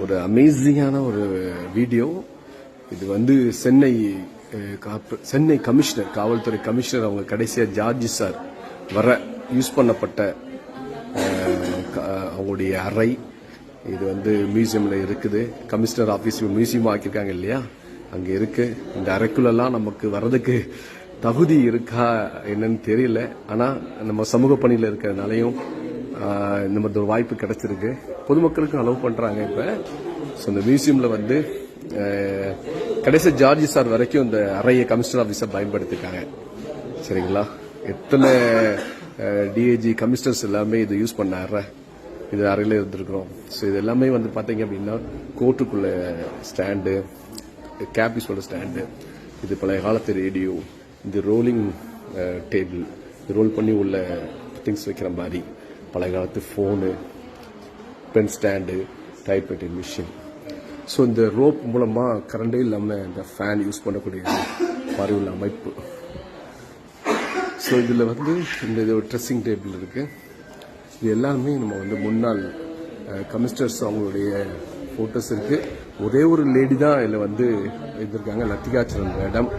ஒரு அமேசிங்கான ஒரு வீடியோ இது வந்து சென்னை காப்பு- சென்னை கமிஷனர் காவல்துறை கமிஷனர் அவங்க கடைசியா ஜார்ஜ் சார் வர யூஸ் பண்ணப்பட்ட அவங்களுடைய அறை. இது வந்து மியூசியம்ல இருக்குது. கமிஷனர் ஆபீஸ் மியூசியம் ஆக்கியிருக்காங்க இல்லையா? அங்க இருக்கு. இந்த அறைக்குள்ளெல்லாம் நமக்கு வர்றதுக்கு தகுதி இருக்கா என்னன்னு தெரியல. ஆனா நம்ம சமூக பணியில இருக்கிறதுனாலையும் இந்த மாதிரி ஒரு வாய்ப்பு கிடைச்சிருக்கு. பொதுமக்களுக்கும் அலோவ் பண்ணுறாங்க இப்போ. ஸோ இந்த மியூசியமில் வந்து கடைசி ஜார்ஜ் சார் வரைக்கும் இந்த அறையை கமிஷனர் ஆஃபீஸை பயன்படுத்திருக்காங்க. சரிங்களா? எத்தனை டிஏஜி கமிஷனர்ஸ் எல்லாமே இது யூஸ் பண்ண இது அறையில் இருந்திருக்கிறோம். ஸோ இது எல்லாமே வந்து பார்த்தீங்க அப்படின்னா கோர்ட்டுக்குள்ள ஸ்டாண்டு கேபிஸோட ஸ்டாண்டு இது பழைய காலத்து ரேடியோ இது ரோலிங் டேபிள் இது ரோல் பண்ணி உள்ள திங்ஸ் வைக்கிற மாதிரி. பழைய காலத்து phone pen stand typewriting machine so இந்த ரோப் மூலமாக கரண்டே இல்லாமல் இந்த ஃபேன் யூஸ் பண்ணக்கூடிய மாதிரி உள்ள அமைப்பு. ஸோ இதில் வந்து இந்த இது ட்ரெஸ்ஸிங் டேபிள் இருக்குது இது எல்லாமே நம்ம வந்து முன்னாள் கமிஸ்டர்ஸ் அவங்களுடைய ஃபோட்டோஸ் இருக்குது ஒரே ஒரு லேடி தான் இதில் வந்து இருந்திருக்காங்க. லத்திகாச்சரன் மேடம்.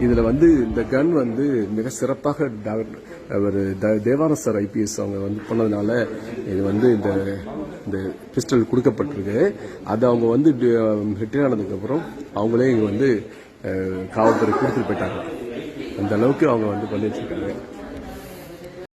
இதில் வந்து இந்த கன் வந்து மிக சிறப்பாக டாக்டர் அவர் த- சார் ஐபிஎஸ் அவங்க வந்து பண்ணதுனால இது வந்து இந்த இந்த பிஸ்டல் கொடுக்கப்பட்டிருக்கு. அது அவங்க வந்து ரிட்டையர் ஆனதுக்கப்புறம் அவங்களே இங்கே வந்து காவல்துறை கொடுத்துட்டு போயிட்டாங்க. அந்த அளவுக்கு அவங்க வந்து பண்ணி வச்சிருக்காங்க